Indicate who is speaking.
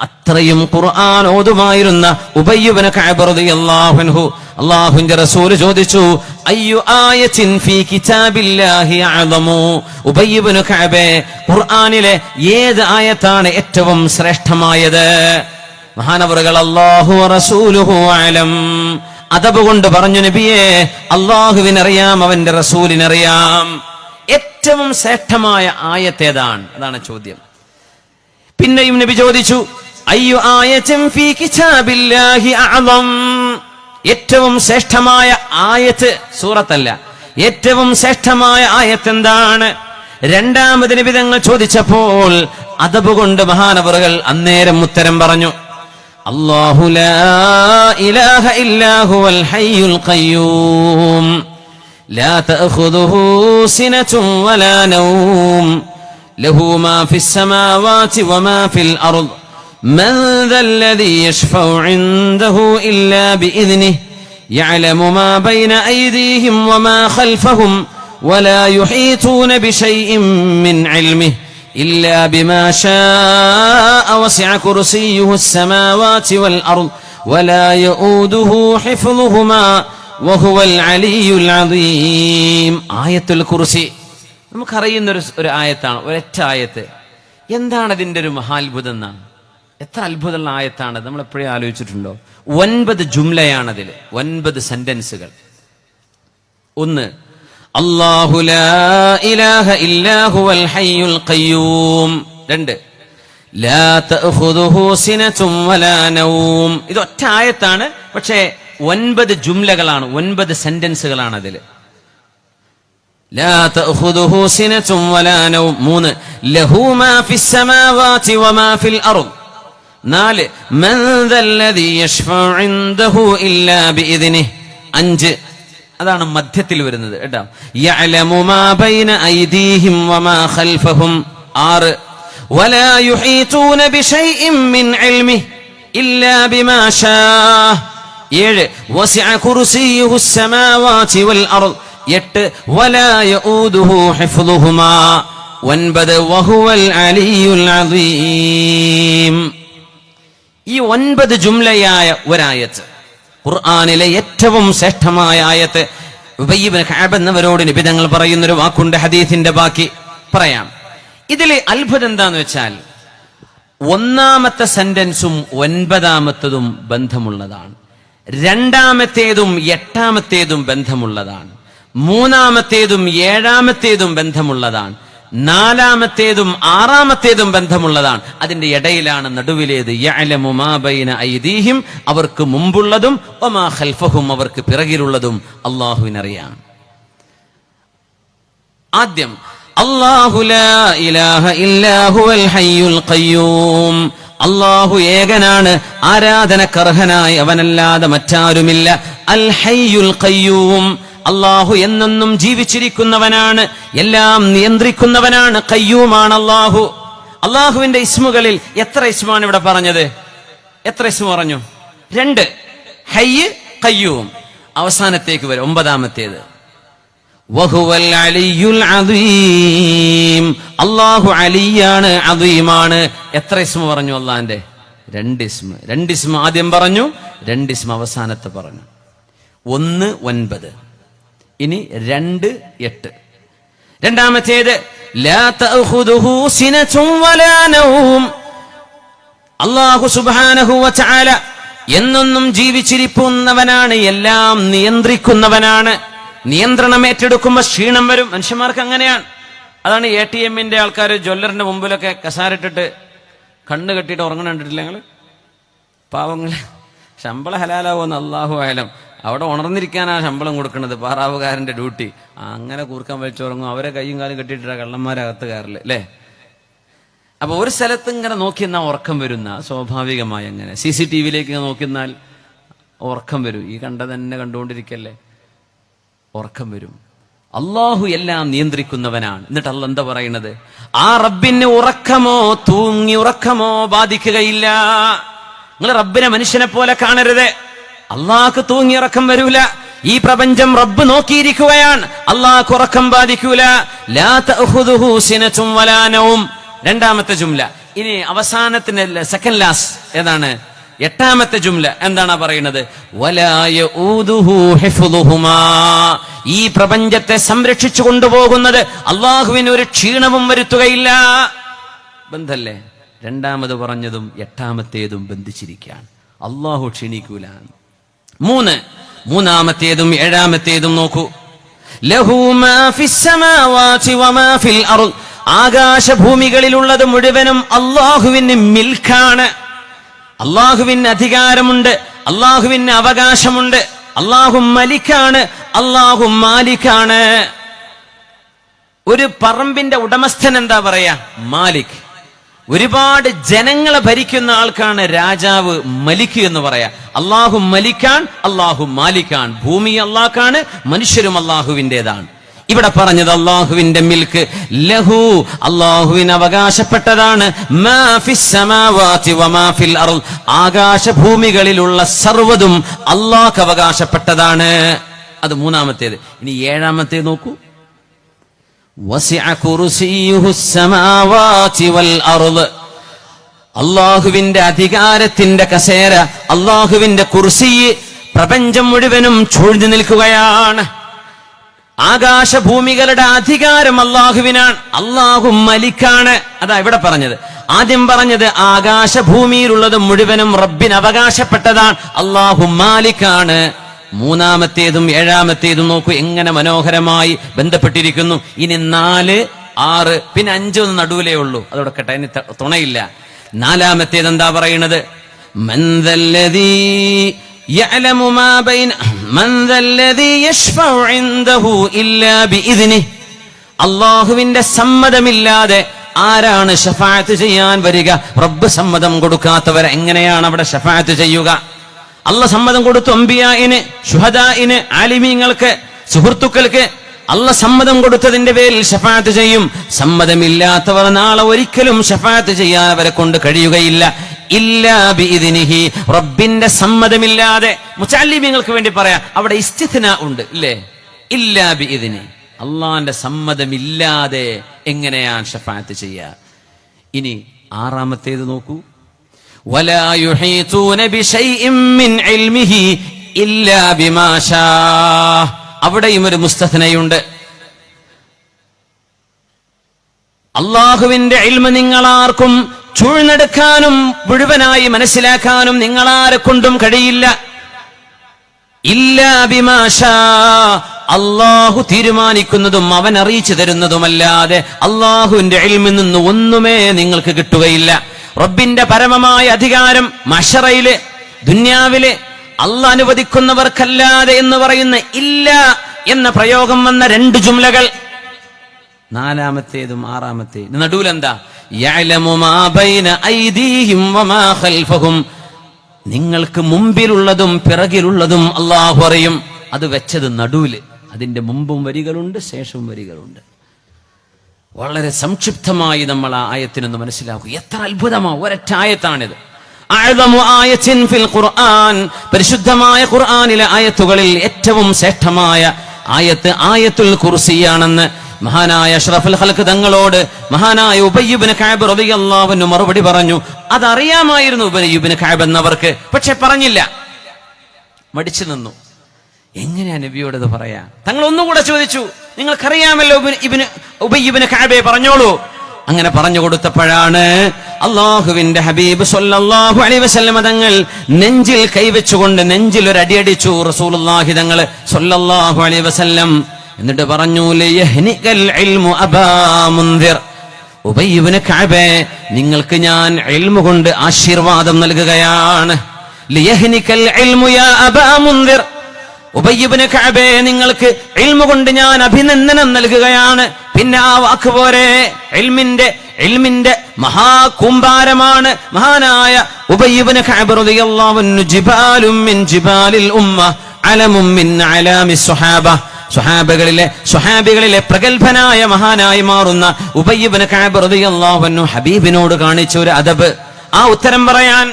Speaker 1: അത്രയും ഖുർആൻ ഓതുമായിരുന്ന ഉബയ്യുബിന് അള്ളാഹുൻഹു അല്ലാഹുവിന്റെ റസൂൽ ചോദിച്ചു അയ്യു ആയത്തിൻ ഫീ കിതാബില്ലാഹി അഅദമു? ഉബയ്യുബിന് കഅബേ ഖുർആനിലെ ഏത് ആയത്താണ് ഏറ്റവും ശ്രേഷ്ഠമായത്? മഹാനവറുകൾ അല്ലാഹു റസൂലുഹു അലം അതബ് കൊണ്ട് പറഞ്ഞു നബിയെ അള്ളാഹുവിനറിയാം അവന്റെ റസൂലിനറിയാം. ഏറ്റവും ശ്രേഷ്ഠമായ ആയത്തേതാണ്. അതാണ് ചോദ്യം. പിന്നെയും നബി ചോദിച്ചു ഏറ്റവും ശ്രേഷ്ഠമായ ആയത്ത് സൂറത്തല്ല. ഏറ്റവും ശ്രേഷ്ഠമായ ആയത്ത് എന്താണ് രണ്ടാമത് നിബിതങ്ങൾ ചോദിച്ചപ്പോൾ അതബ് കൊണ്ട് മഹാനവറുകൾ അന്നേരം ഉത്തരം പറഞ്ഞു. അല്ലാഹു ലാ ഇലാഹ ഇല്ലാ ഹുവൽ ഹയ്യുൽ ഖയ്യൂം لا تأخذه سنة ولا نوم له ما في السماوات وما في الأرض من ذا الذي يشفع عنده إلا بإذنه يعلم ما بين أيديهم وما خلفهم ولا يحيطون بشيء من علمه إلا بما شاء وسع كرسيه السماوات والأرض ولا يؤوده حفظهما وهو العلي العظيم ആയത്തുൽ കുർസി നമുക്കറിയുന്ന ഒരു ഒരു ആയത്താണ് ഒരൊറ്റ ആയത്ത് എന്താണ് അതിൻ്റെ ഒരു മഹാത്ഭുതം എന്നാണ് എത്ര അത്ഭുതമുള്ള ആയത്താണ് നമ്മൾ എപ്പോഴും ആലോചിച്ചിട്ടുണ്ടോ? ഒൻപത് ജുംലയാണതിൽ ഒൻപത് സെന്റൻസുകൾ ഒന്ന് അള്ളാഹു ഇലാഹ ഹയ്യുൽ ഖയ്യൂം. രണ്ട് ലാ സിനതും ഇത് ഒറ്റ ആയത്താണ് പക്ഷേ ഒൻപത് ജുംലകളാണ് ഒൻപത് സെന്റൻസുകളാണ് അതിൽ ലാ സിനതും മൂന്ന് ലഹു മാ വമാ ഫിൽ അർദ്. നാല് അഞ്ച് അതാണ് മധ്യത്തിൽ വരുന്നത് കേട്ടോ. ആറ് ഏഴ് എട്ട് ഒൻപത് വഹുവൽ അലിയുൽ അദീം. ഈ ഒൻപത് ജുംലയായ ഒരായത്ത് ഖുർആാനിലെ ഏറ്റവും ശ്രേഷ്ഠമായ ആയത്ത് ഉബയ്യബിന് കഅബ് എന്നവരോട് നിബിതങ്ങൾ പറയുന്ന ഒരു വാക്കുണ്ട് ഹദീസിന്റെ ബാക്കി. പറയാം. ഇതിലെ അത്ഭുതം എന്താന്ന് വെച്ചാൽ ഒന്നാമത്തെ സെന്റൻസും ഒൻപതാമത്തതും ബന്ധമുള്ളതാണ്. രണ്ടാമത്തേതും എട്ടാമത്തേതും ബന്ധമുള്ളതാണ്. മൂന്നാമത്തേതും ഏഴാമത്തേതും ബന്ധമുള്ളതാണ്. നാലാമത്തേതും ആറാമത്തേതും ബന്ധമുള്ളതാണ്. അതിന്റെ ഇടയിലാണ് നടുവിലേത് യഅലമു മാ ബൈന ഐദീഹിം അവർക്ക് മുമ്പുള്ളതും ഒമാ ഖൽഫഹും അവർക്ക് പിറകിലുള്ളതും അള്ളാഹുവിനറിയാം. ആദ്യം ലാ ഇലാഹ ഹയ്യുൽ ഖയ്യൂം അള്ളാഹു ഏകനാണ് ആരാധനക്കർഹനായി അവനല്ലാതെ മറ്റാരുമില്ല അൽ ഹയ്യുൽ ഖയ്യൂം അള്ളാഹു എന്നെന്നും ജീവിച്ചിരിക്കുന്നവനാണ്. എല്ലാം നിയന്ത്രിക്കുന്നവനാണ്. കയ്യൂമാണ് അള്ളാഹു അള്ളാഹുവിന്റെ ഇസ്മുകളിൽ എത്ര ഇസ്മാണ് ഇവിടെ പറഞ്ഞത്? എത്ര ഇസ്മു പറഞ്ഞു? രണ്ട്. ഹയ്യ് കയ്യൂം അവസാനത്തേക്ക് വരും. ഒമ്പതാമത്തേത്. അള്ളാഹു അലിയാണ് അദീമാണ്. എത്ര ഇസ്മു പറഞ്ഞു അള്ളാന്റെ? രണ്ട് ഇസ്മ. രണ്ട് ഇസ്മ ആദ്യം പറഞ്ഞു രണ്ട് ഇസ്മ അവസാനത്തെ പറഞ്ഞു. ഒന്ന് ഒൻപത്. ഇനി രണ്ട് എട്ട്. രണ്ടാമത്തേത് അള്ളാഹു സുബ്ഹാനഹു വതആല എന്നൊന്നും ജീവിച്ചിരിക്കുന്നവനാണ് എല്ലാം നിയന്ത്രിക്കുന്നവനാണ്. നിയന്ത്രണം ഏറ്റെടുക്കുമ്പോൾ ക്ഷീണം വരും. മനുഷ്യന്മാർക്ക് അങ്ങനെയാണ്. അതാണ് എ ടി എമ്മിന്റെ ആൾക്കാർ ജ്വല്ലറിന്റെ മുമ്പിലൊക്കെ കസാരിട്ടിട്ട് കണ്ണ് കെട്ടിയിട്ട് ഉറങ്ങണിട്ടില്ല ഞങ്ങൾ പാവങ്ങൾ. ശമ്പള ഹലാലാവുമെന്ന് അള്ളാഹു ആയാലും അവിടെ ഉണർന്നിരിക്കാനാണ് ശമ്പളം കൊടുക്കുന്നത് പാറാവുകാരന്റെ ഡ്യൂട്ടി. അങ്ങനെ കൂർക്കാൻ വലിച്ചുറങ്ങും. അവരെ കൈയും കാലും കെട്ടിയിട്ടാ കള്ളന്മാരകത്ത് കയറില്ല അല്ലേ? അപ്പൊ ഒരു സ്ഥലത്ത് ഇങ്ങനെ നോക്കി നിന്നാൽ ഉറക്കം വരുന്ന സ്വാഭാവികമായി അങ്ങനെ. സി സി ടി വിയിലേക്ക് നോക്കി നിന്നാൽ ഉറക്കം വരും. ഈ കണ്ട തന്നെ കണ്ടുകൊണ്ടിരിക്കല്ലേ? ഉറക്കം വരും. അള്ളാഹു എല്ലാം നിയന്ത്രിക്കുന്നവനാണ്. എന്നിട്ട് അല്ല എന്താ പറയുന്നത്? ആ റബ്ബിന് ഉറക്കമോ തൂങ്ങി ഉറക്കമോ ബാധിക്കുകയില്ല. നിങ്ങൾ റബ്ബിനെ മനുഷ്യനെ പോലെ കാണരുത്. അള്ളാഹ്ക്ക് തൂങ്ങി ഉറക്കം വരൂല. ഈ പ്രപഞ്ചം റബ്ബ് നോക്കിയിരിക്കുകയാണ്. അള്ളാഹ് ഉറക്കം ബാധിക്കൂല. ലാ തഅഖുദുഹു സിനതും വലാ നൗം. രണ്ടാമത്തെ ജുംല. ഇനി അവസാനത്തിന് സെക്കൻഡ് ലാസ്റ്റ് ഏതാണ്? എട്ടാമത്തെ ജുംല. എന്താണ് പറയുന്നത്. ഈ പ്രപഞ്ചത്തെ സംരക്ഷിച്ചു കൊണ്ടുപോകുന്നത് അള്ളാഹുവിന് ഒരു ക്ഷീണവും വരുത്തുകയില്ല. ബന്ധല്ലേ? രണ്ടാമത് പറഞ്ഞതും എട്ടാമത്തേതും ബന്ധിച്ചിരിക്കുകയാണ്. അള്ളാഹു ക്ഷീണിക്കൂല. മൂന്ന്. മൂന്നാമത്തേതും ഏഴാമത്തേതും നോക്കൂ. ആകാശഭൂമികളിലുള്ളത് മുഴുവനും അള്ളാഹുവിന് മിൽക്കാണ് അള്ളാഹുവിന് അധികാരമുണ്ട് അള്ളാഹുവിന് അവകാശമുണ്ട് അള്ളാഹു മലിക്കാണ് അള്ളാഹു മാലിക്കാണ്. ഒരു പറമ്പിന്റെ ഉടമസ്ഥൻ എന്താ പറയാ? മാലിക്. ഒരുപാട് ജനങ്ങളെ ഭരിക്കുന്ന ആൾക്കാണ് രാജാവ് മലിക്ക് എന്ന് പറയാ. അള്ളാഹു മലിക്കാൻ അള്ളാഹു മാലിക്കാൻ ഭൂമി അള്ളാഹ്ക്കാണ് മനുഷ്യരും അള്ളാഹുവിന്റെതാണ്. ഇവിടെ പറഞ്ഞത് അള്ളാഹുവിന്റെ മിൽക്ക്. ലഹു അള്ളാഹുവിന് അവകാശപ്പെട്ടതാണ്. ആകാശഭൂമികളിലുള്ള സർവതും അള്ളാഹ് അവകാശപ്പെട്ടതാണ്. അത് മൂന്നാമത്തേത്. ഇനി ഏഴാമത്തേത് നോക്കൂ. അള്ളാഹുവിന്റെ അധികാരത്തിന്റെ കസേര അള്ളാഹുവിന്റെ കുർസി പ്രപഞ്ചം മുഴുവനും ചൂഴ്ന്നു നിൽക്കുകയാണ്. ആകാശഭൂമികളുടെ അധികാരം അള്ളാഹുവിനാണ് അള്ളാഹു മലിക്കാണ്. അതാ ഇവിടെ പറഞ്ഞത്. ആദ്യം പറഞ്ഞത് ആകാശഭൂമിയിലുള്ളത് മുഴുവനും റബ്ബിന് അവകാശപ്പെട്ടതാണ്. അള്ളാഹു മാലിക്കാണ്. മൂന്നാമത്തേതും ഏഴാമത്തേതും നോക്കൂ എങ്ങനെ മനോഹരമായി ബന്ധപ്പെട്ടിരിക്കുന്നു ഇനി നാല് ആറ് പിന്നെ അഞ്ചൊന്നും നടുവിലേ ഉള്ളൂ അതോടെ കേട്ടെ ഇനി ത- തുണയില്ല നാലാമത്തേത് എന്താ പറയുന്നത് മന്ദല്ലദീ يعلم ما بين من ذا الذي يشفع عنده إلا بإذنه അള്ളാഹുവിന്റെ സമ്മതമില്ലാതെ ആരാണ് ഷഫായത്ത് ചെയ്യാൻ വരിക റബ്ബ് സമ്മതം കൊടുക്കാത്തവർ എങ്ങനെയാണ് അവിടെ ഷഫായത്ത് ചെയ്യുക അല്ല സമ്മതം കൊടുത്തു അമ്പിയായിന് ഷുഹദായിന് ആലിമീങ്ങൾക്ക് സുഹൃത്തുക്കൾക്ക്. അല്ല സമ്മതം കൊടുത്തതിന്റെ പേരിൽ ഷഫാത്ത് ചെയ്യും. സമ്മതമില്ലാത്തവർ നാളെ ഒരിക്കലും ഷഫാത്ത് ചെയ്യാൻ അവരെ കൊണ്ട് കഴിയുകയില്ല. ഇല്ലാ ബിഇദ്നിഹി. റബ്ബിന്റെ സമ്മതമില്ലാതെ മുച്ചാലിമ്യങ്ങൾക്ക് വേണ്ടി പറയാം അവിടെ ഇസ്തിഥന ഉണ്ട് ഇല്ലേ? ഇല്ലാ ബിഇദ്നി. അള്ളാന്റെ സമ്മതമില്ലാതെ എങ്ങനെയാണ് ഷഫാത്ത് ചെയ്യുക ഇനി ആറാമത്തേത് നോക്കൂ. ولا يحيطون بشيء من علمه إلا بما شاء അവിടെയും ഒരു മുസ്തഫനയുണ്ട് അള്ളാഹുവിന്റെ ഇൽമ നിങ്ങളാർക്കും ചൂഴ്ന്നെടുക്കാനും മുഴുവനായി മനസ്സിലാക്കാനും നിങ്ങളാരെ കൊണ്ടും കഴിയില്ല ഇല്ല ബിമാഷ അള്ളാഹു തീരുമാനിക്കുന്നതും അവൻ അറിയിച്ചു തരുന്നതുമല്ലാതെ അള്ളാഹുവിന്റെ ഇൽമിൽ നിന്ന് ഒന്നുമേ നിങ്ങൾക്ക് കിട്ടുകയില്ല റബ്ബിന്റെ പരമമായ അധികാരം മഷറയിൽ ദുന്യാവിൽ അല്ല അനുവദിക്കുന്നവർക്കല്ലാതെ എന്ന് പറയുന്ന ഇല്ല എന്ന പ്രയോഗം വന്ന രണ്ട് ജുംലകൾ. നാലാമത്തേതും ആറാമത്തേതും. നടുവിലെന്താ? നിങ്ങൾക്ക് മുമ്പിലുള്ളതും പിറകിലുള്ളതും അള്ളാഹു അറിയും. അത് വെച്ചത് നടുവിൽ. അതിന്റെ മുമ്പും വരികളുണ്ട് ശേഷവും വരികളുണ്ട്. വളരെ സംക്ഷിപ്തമായി നമ്മൾ ആ ആയത്തിനൊന്ന് മനസ്സിലാക്കുക എത്ര അത്ഭുതമാ ഒരൊറ്റ ആയത്താണിത്. പരിശുദ്ധമായ ഖുർആാനിലെ ആയത്തുകളിൽ ഏറ്റവും ശ്രേഷ്ഠമായ ആയത്ത് ആയത്തുൽ കുർസിയാണെന്ന് മഹാനായ അഷ്റഫുൽ ഹൽക്ക് തങ്ങളോട് മഹാനായ ഉബയ്യുബിന് കഅബ് റളിയല്ലാഹു അൻഹു മറുപടി പറഞ്ഞു. അതറിയാമായിരുന്നു ഉബയ്യുബിന് കഅബ് എന്നവർക്ക് പക്ഷെ പറഞ്ഞില്ല. മടിച്ചു നിന്നു. എങ്ങനെയാ നബിയോടത് പറയാ? തങ്ങൾ ഒന്നുകൂടെ ചോദിച്ചു. നിങ്ങൾക്കറിയാമല്ലോ ഇബ്നു ഉബയ്യിബ്നു കഅബെ പറഞ്ഞോളൂ. അങ്ങനെ പറഞ്ഞു കൊടുത്തപ്പോഴാണ് അള്ളാഹുവിന്റെ ഹബീബ് സൊല്ലാഹു അലൈഹി വസല്ലമ തങ്ങൾ നെഞ്ചിൽ കൈവച്ചുകൊണ്ട് നെഞ്ചിൽ ഒരു അടിയടിച്ചു റസൂലുള്ളാഹി തങ്ങൾ സൊല്ലാഹു അലൈഹി വസല്ലം. എന്നിട്ട് പറഞ്ഞു ഉബയ്യിബ്നു കഅബെ നിങ്ങൾക്ക് ഞാൻ ഇൽമു കൊണ്ട് ആശീർവാദം നൽകുകയാണ്. ഉബയ്യുബിന് കഅബേ നിങ്ങൾക്ക് ഇൽമു കൊണ്ട് ഞാൻ അഭിനന്ദനം നൽകുകയാണ്. പിന്നെ ആ വാക്ക് പോരെ. എൽമിന്റെ എൽമിന്റെ മഹാകുംഭാരമാണ്. മഹാനായ ഉബയ്യബിന് ജിബാലും ജിബാലിൽ ഉമ്മ അലമും സ്വഹാബികളിലെ പ്രഗത്ഭനായ മഹാനായി മാറുന്ന ഉബയ്യബിന് അൻഹു ഹബീബിനോട് കാണിച്ച ഒരു അദബ്. ആ ഉത്തരം പറയാൻ